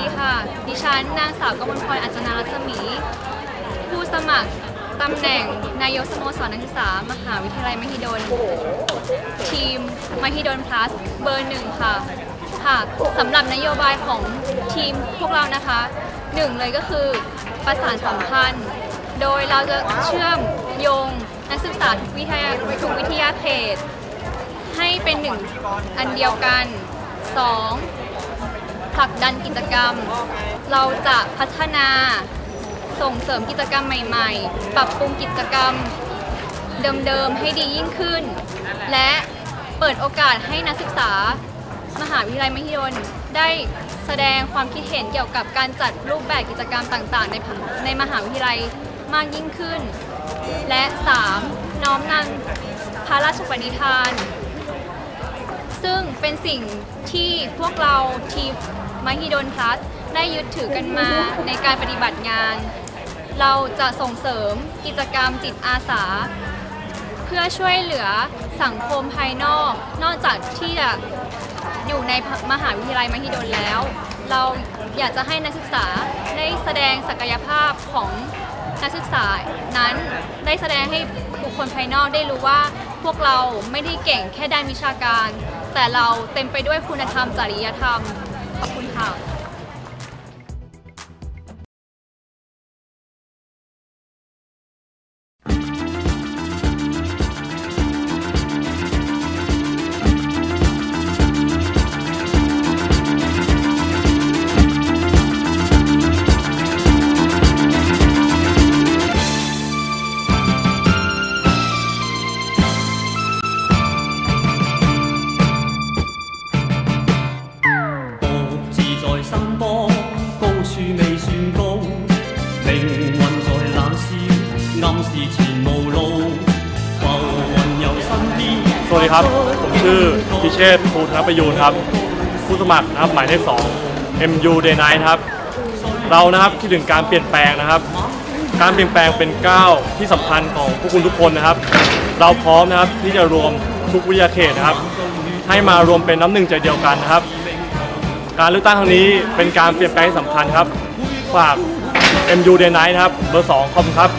ดีค่ะ ดิฉันนางสาวกมลพรอัจนารัศมี ผู้สมัครตำแหน่งนายกสโมสรนักศึกษามหาวิทยาลัยมหิดล ทีมมหิดลพลัสเบอร์หนึ่งค่ะ ค่ะสำหรับนโยบายของทีมพวกเรานะคะหนึ่งเลยก็คือประสานสัมพันธ์ โดยเราจะเชื่อมโยงนักศึกษาทุกวิทยาทุกวิทยาเขต ให้เป็นหนึ่งอันเดียวกัน 2 ผลักดันกิจกรรม เราจะพัฒนาส่งเสริมกิจกรรมใหม่ ๆ ปรับปรุงกิจกรรมเดิมๆให้ดียิ่งขึ้น และเปิดโอกาสให้นักศึกษามหาวิทยาลัยมหิดลได้แสดงความคิดเห็นเกี่ยวกับการจัดรูปแบบกิจกรรมต่างๆ ในในมหาวิทยาลัยมากยิ่งขึ้น และ 3. น้อมนำพระราชปณิธาน ซึ่งเป็นสิ่งที่พวกเราทีม มหิดลพลัสได้ยึดถือกันมาในการปฏิบัติงาน เราจะส่งเสริมกิจกรรมจิตอาสา เพื่อช่วยเหลือสังคมภายนอก นอกจากที่จะอยู่ในมหาวิทยาลัยมหิดลแล้ว เราอยากจะให้นักศึกษาได้แสดงศักยภาพของนักศึกษานั้นได้แสดงให้บุคคลภายนอกได้รู้ว่าพวกเราไม่ได้เก่งแค่ด้านวิชาการ แต่เราเต็มไปด้วยคุณธรรมจริยธรรม ขอบคุณค่ะ 算高，命运在冷笑，暗示前无路，浮云由身边。 สวัสดีครับ ผมชื่อพิเชษฐ์ภูธนประยูนครับ ผู้สมัครนะครับหมายเลข2 MU Day Night ครับ เรานะครับคิดถึงการเปลี่ยนแปลงนะครับ การเปลี่ยนแปลงเป็นก้าวที่สำคัญของพวกคุณทุกคนนะครับ เราพร้อมนะครับที่จะรวมทุกวิทยาเขตนะครับ ให้มารวมเป็นน้ำหนึ่งใจเดียวกันนะครับ การเลือกตั้งครั้งนี้เป็นการเปลี่ยนแปลงที่สำคัญครับ ฝาก MU Day Night นะครับ เบอร์ 2 คอมครับ